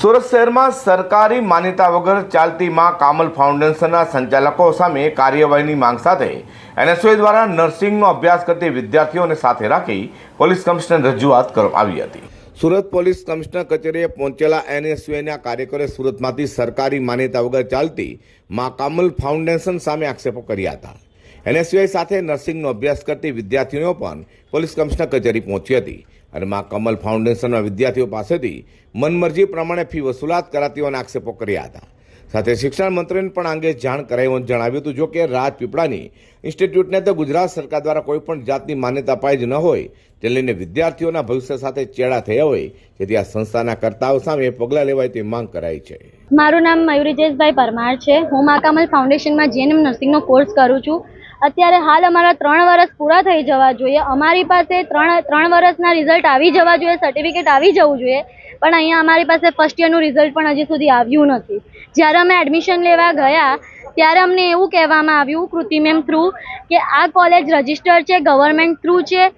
સુરત શહેરમાં સરકારી માન્યતા વગર ચાલતી માં કામલ ફાઉન્ડેશનના સંચાલકો સામે કાર્યવાહીની માંગ સાથે એનએસઓએ દ્વારા નર્સિંગનો અભ્યાસ કરતી વિદ્યાર્થીઓને સાથે રાખી પોલીસ કમિશનર રજૂઆત કરવામાં આવી હતી. સુરત પોલીસ કમિશનર કચેરીએ પહોંચેલા એનએસયુએના કાર્યકરોએ સુરતમાંથી સરકારી માન્યતા વગર ચાલતી માં કામલ ફાઉન્ડેશન સામે આક્ષેપો કર્યા હતા. એનએસયુઆઈ સાથે નર્સિંગનો અભ્યાસ કરતી વિદ્યાર્થીઓ પણ પોલીસ કમિશનર કચેરી પહોંચી હતી. અને માં કમલ ફાઉન્ડેશનના વિદ્યાર્થીઓ પાસેથી મનમરજી પ્રમાણે ફી વસૂલાત કરાતી હોવાના આક્ષેપો કર્યા હતા. સાથે શિક્ષણ મંત્રીને પણ આ અંગે જાણ કરાઈ હોવાનું જણાવ્યું હતું. જો કે રાજપીપળાની ઇન્સ્ટિટ્યૂટને તો ગુજરાત સરકાર દ્વારા કોઈ પણ જાતની માન્યતા અપાઈ જ ન હોય તે લઈને વિદ્યાર્થીઓના ભવિષ્ય સાથે ચેડા થયા હોય, જેથી આ સંસ્થાના કર્તાઓ સામે પગલાં લેવાય તેવી માંગ કરાઈ છે. મારું નામ મયુરી પરમાર છે. હું માકામલ ફાઉન્ડેશનમાં જીએનએમ નર્સિંગનો કોર્સ કરું છું. અત્યારે હાલ અમારા ત્રણ વર્ષ પૂરા થઈ જવા જોઈએ. અમારી પાસે ત્રણ ત્રણ વર્ષના રિઝલ્ટ આવી જવા જોઈએ સર્ટિફિકેટ આવી જવું જોઈએ. પણ અહીંયા અમારી પાસે ફર્સ્ટ યરનું રિઝલ્ટ પણ હજી સુધી આવ્યું નથી. જ્યારે અમે એડમિશન લેવા ગયા, ત્યારે અમને એવું કહેવામાં આવ્યું કૃતિ મેમ થ્રુ કે આ કોલેજ રજિસ્ટર છે ગવર્મેન્ટ થ્રુ છે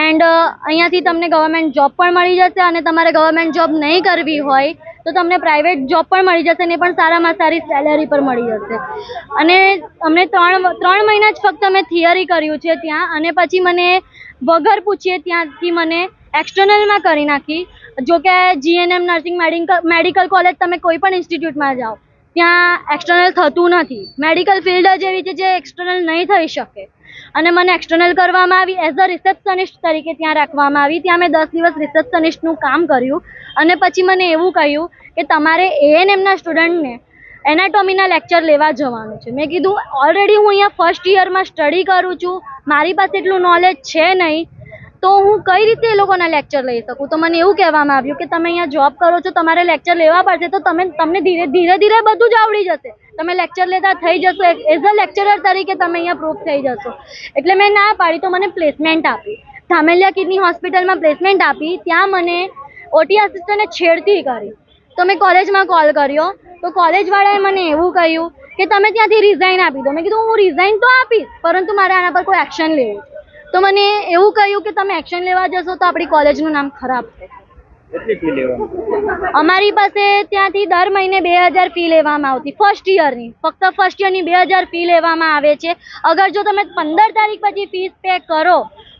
એન્ડ અહીંયાથી તમને ગવર્મેન્ટ જોબ પણ મળી જશે અને તમારે ગવર્મેન્ટ જોબ નહીં કરવી હોય તો તમને પ્રાઇવેટ જોબ પણ મળી જશે ને પણ સારામાં સારી સેલેરી પર મળી જશે. અને અમને ત્રણ ત્રણ મહિના જ ફક્ત અમે થિયરી કર્યું છે ત્યાં અને પછી મને વગર પૂછીએ ત્યાંથી મને એક્સટર્નલમાં કરી નાખી. જો કે GNM nursing medical medical college તમે કોઈ પણ ઇન્સ્ટિટ્યૂટમાં જાઓ, ત્યાં એક્સટર્નલ થતું નથી. મેડિકલ ફિલ્ડ જ એવી છે જે એક્સટર્નલ નહીં થઈ શકે. અને મને એક્સટર્નલ કરવામાં આવી. એઝ અ રિસેપ્શનિસ્ટ તરીકે ત્યાં રાખવામાં આવી. ત્યાં મેં દસ દિવસ રિસેપ્શનિસ્ટનું કામ કર્યું. અને પછી મને એવું કહ્યું કે તમારે એએનએમના સ્ટુડન્ટને એનાટોમીના લેક્ચર લેવા જવાનું છે. મેં કીધું ઓલરેડી હું અહીંયા ફર્સ્ટ યરમાં સ્ટડી કરું છું. મારી પાસે એટલું નોલેજ છે નહીં. તો હું કઈ રીતે એ લોકોના લેક્ચર લઈ શકું? તો મને એવું કહેવામાં આવ્યું કે તમે અહીંયા જોબ કરો છો, તમારે લેક્ચર લેવા પડશે, તો તમે, તમને ધીરે ધીરે ધીરે બધું જ આવડી જશે. તમે લેક્ચર લેતા થઈ જશો એઝ અ લેક્ચરર તરીકે તમે અહીંયા પ્રૂફ થઈ જશો. એટલે મેં ના પાડી, તો મને પ્લેસમેન્ટ આપી. ધામેલિયા કિડની હોસ્પિટલમાં પ્લેસમેન્ટ આપી, ત્યાં મને ઓટી આસિસ્ટન્ટને છેડતી કરી. તો મેં કોલેજમાં કોલ કર્યો. તો કોલેજવાળાએ મને એવું કહ્યું કે તમે ત્યાંથી રિઝાઇન આપી દો. મેં કીધું, હું રિઝાઇન તો આપીશ, પરંતુ મારે આના પર કોઈ એક્શન લેવું તો મને એવું કહ્યું કે તમે એક્શન લેવા જશો તો આપણી કોલેજનું નામ ખરાબ થશે અમારી પાસે ત્યાંથી દર મહિને બે હજાર ફી લેવામાં આવતી ફર્સ્ટ યરની ફક્ત ફર્સ્ટ યરની બે હજાર ફી લેવામાં આવે છે. અગર જો તમે પંદર તારીખ પછી ફીસ પે કરો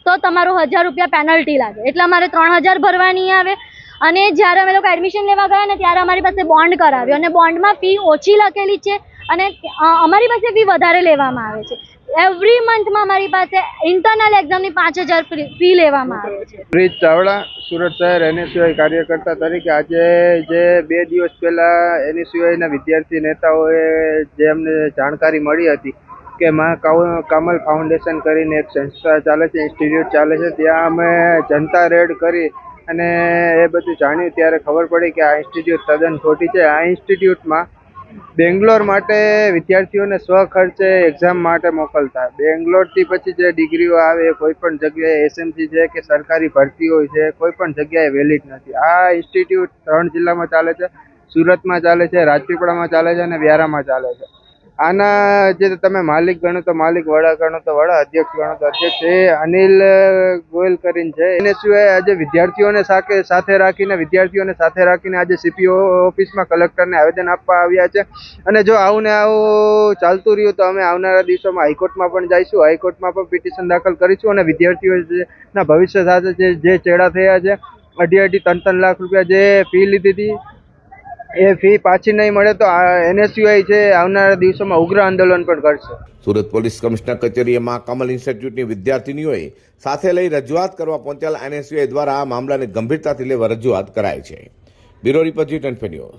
તો તમારો હજાર રૂપિયા પેનલ્ટી લાગે. એટલે અમારે ત્રણ હજાર ભરવાની આવે. અને જ્યારે અમે લોકો એડમિશન લેવા ગયા ને ત્યારે અમારી પાસે બોન્ડ કરાવ્યો અને બોન્ડમાં ફી ઓછી લખેલી છે. અને અમારી પાસે ફી વધારે લેવામાં આવે છે. એવરી મંથમાં મારી પાસે ઇન્ટરનલ એક્ઝામની પાંચ હજાર ફી લેવામાં આવે છે. પ્રીત ચાવડા, સુરત શહેર એનએસયુઆઈ કાર્યકર્તા તરીકે આજે જે બે દિવસ પહેલા એનએસયુઆઈના વિદ્યાર્થી નેતાઓએ જે અમને જાણકારી મળી હતી કે માં કમલ ફાઉન્ડેશન કરીને એક સંસ્થા ચાલે છે ઇન્સ્ટિટ્યૂટ ચાલે છે, ત્યાં અમે જનતા રેડ કરી અને એ બધું જાણ્યું. ત્યારે ખબર પડી કે આ ઇન્સ્ટિટ્યૂટ તદ્દન ખોટી છે. આ ઇન્સ્ટિટ્યૂટમાં બેંગ્લોર માટે વિદ્યાર્થીઓને સ્વખર્ચે એક્ઝામ માટે મોકલતા. બેંગ્લોરથી પછી જે ડિગ્રીઓ આવે, કોઈ પણ જગ્યાએ એસએમસી છે કે સરકારી ભરતી હોય છે, કોઈ પણ જગ્યાએ વેલિડ નથી. આ ઇન્સ્ટિટ્યૂટ ત્રણ જિલ્લામાં ચાલે છે. સુરતમાં ચાલે છે, રાજપીપળામાં ચાલે છે અને વ્યારામાં ચાલે છે. આના જે તમે માલિક ગણો તો માલિક, વડા ગણો તો વડા, અધ્યક્ષ ગણો તો અધ્યક્ષ, એ અનિલ ગોયલ કરીને છે. એને સિવાય આજે વિદ્યાર્થીઓને સાથે રાખીને, વિદ્યાર્થીઓને સાથે રાખીને આજે સીપીઓ ઓફિસમાં કલેક્ટરને આવેદન આપવા આવ્યા છે. અને જો આવું ને આવું ચાલતું રહ્યું તો અમે આવનારા દિવસોમાં હાઈકોર્ટમાં પણ જઈશું. હાઈકોર્ટમાં પણ પિટિશન દાખલ કરીશું અને વિદ્યાર્થીઓ જે- ભવિષ્ય સાથે જે ચેડા થયા છે અઢી અઢી ત્રણ ત્રણ લાખ રૂપિયા જે ફી લીધી હતી એ ફી પાછી નહીં મળે તો એનએસયુઆઈ છે, આવનારા દિવસોમાં ઉગ્ર આંદોલન પણ કરશે. સુરત પોલીસ કમિશનર કચેરીમાં કમલ ઇન્સ્ટિટ્યૂટની વિદ્યાર્થીનીઓએ સાથે લઈ રજૂઆત કરવા પહોંચેલા એનએસયુઆઈ દ્વારા આ મામલાને ગંભીરતાથી લેવા રજૂઆત કરાઈ છે. બ્યુરો રિપોર્ટ જી